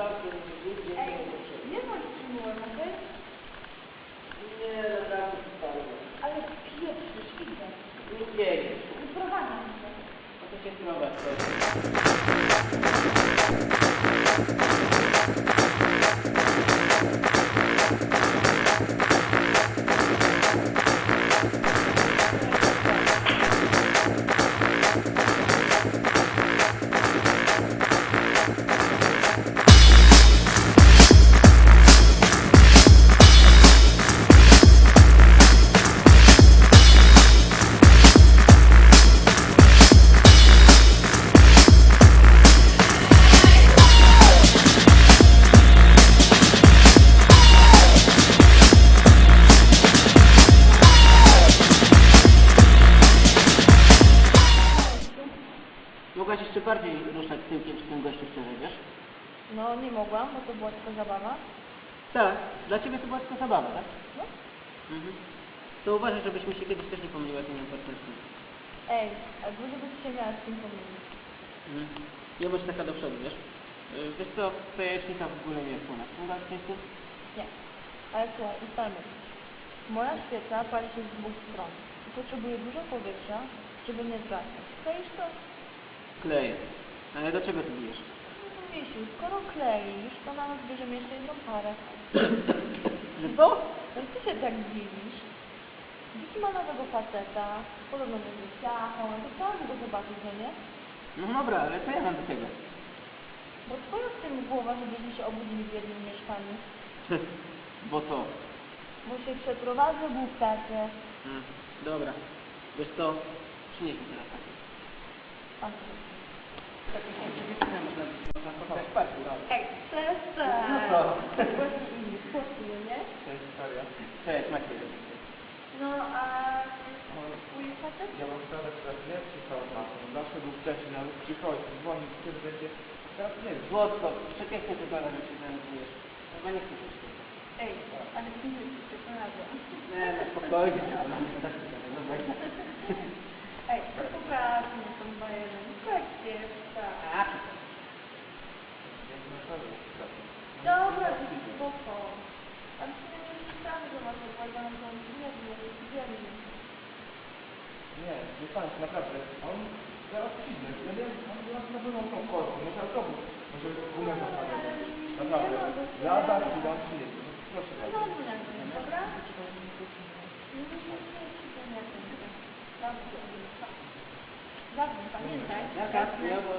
Ej, nie bądź przymułem, okej? Nie, no tak naprawdę spalę. Ale pieprzysz, idę. Nie dzieje. Wyprowadzam cię. A to się prowadzi. jeszcze bardziej ruszać tyłkiem przy tym gościu wczoraj, wiesz? No nie mogłam, bo to była tylko zabawa. Tak, dla Ciebie to była tylko zabawa, tak? No. Mhm. To uważaj, żebyśmy się kiedyś też nie pomyliła z innym partnerstwem. Ej, a dużo byś się miała z tym pomylić. Mhm. Nie bądź taka do przodu, wiesz? Y, wiesz co, to jajecznika w ogóle nie jest u nas. U nas Nie. Ale słuchaj, ustalmy. Moja świeca pali się z dwóch stron potrzebuje dużo powietrza, żeby nie zwracać. Czaisz to? No Kleję. Ale do czego ty bijesz? No Misiu, skoro kleisz, to nawet bierzemy jeszcze jedną parę. Że co? No ty się tak dziwisz. Wiki ma nowego faceta, podobno będzie ciachą, to każdy go zobaczyć, no nie? No dobra, ale co ja mam do tego? Bo twoja w tym głowa, żebyśmy się obudzili w jednym mieszkaniu. Bo co? Bo się przeprowadzę w takie. Mm, dobra. Wiesz co? Przynieś mi teraz takie. Przestań! No inni, spokój, nie? Cześć. No, a twój facet? Ja mam sprawę, teraz nie przyjechał na to. Zawsze był wcześniej, ale przychodzi, dzwoni, kiedy będzie. Się zajmujesz. Chyba nie ale nie jesteś razem. Nie, no spokojnie. Dobra. Ej, to poprawnie tą bajerę. Tak jest, tak. A, Dobra, to spoko. Ale ty nie jesteś sam, że masz nie wiem, wiemy. Nie, nie pan, naprawdę. On zaraz przyjdzie. Ja wiem, on zaraz na pewno tą korką, może autobus, może gumę zostawiamy. Naprawdę. Chwilę on przyjedzie. No, Proszę No bardzo. to jest, dobra? Nie, nie, nie, nie, nie, nie, nie. Dobrze. Dobrze, pamiętaj. Jaka? Ja, bo...